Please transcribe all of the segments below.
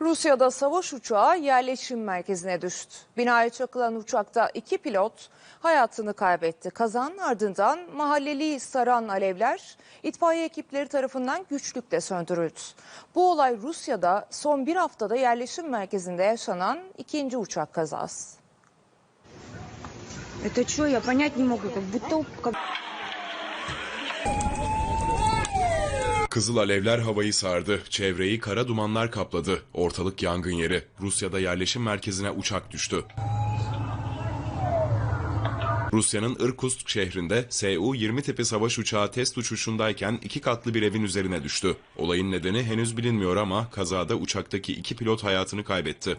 Rusya'da savaş uçağı yerleşim merkezine düştü. Binaya çakılan uçakta iki pilot hayatını kaybetti. Kazanın ardından mahalleliyi saran alevler itfaiye ekipleri tarafından güçlükle söndürüldü. Bu olay Rusya'da son bir haftada yerleşim merkezinde yaşanan ikinci uçak kazası. Это что, я понять не могу, как будто Kızıl alevler havayı sardı. Çevreyi kara dumanlar kapladı. Ortalık yangın yeri. Rusya'da yerleşim merkezine uçak düştü. Rusya'nın Irkutsk şehrinde Su-20 tipi savaş uçağı test uçuşundayken iki katlı bir evin üzerine düştü. Olayın nedeni henüz bilinmiyor ama kazada uçaktaki iki pilot hayatını kaybetti.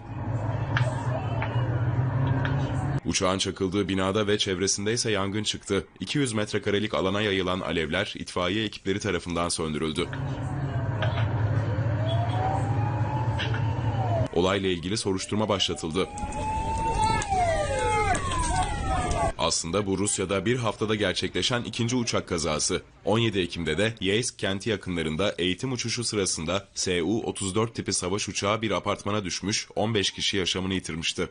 Uçağın çakıldığı binada ve çevresinde ise yangın çıktı. 200 metrekarelik alana yayılan alevler itfaiye ekipleri tarafından söndürüldü. Olayla ilgili soruşturma başlatıldı. Aslında bu Rusya'da bir haftada gerçekleşen ikinci uçak kazası. 17 Ekim'de de Yeysk kenti yakınlarında eğitim uçuşu sırasında Su-34 tipi savaş uçağı bir apartmana düşmüş, 15 kişi yaşamını yitirmişti.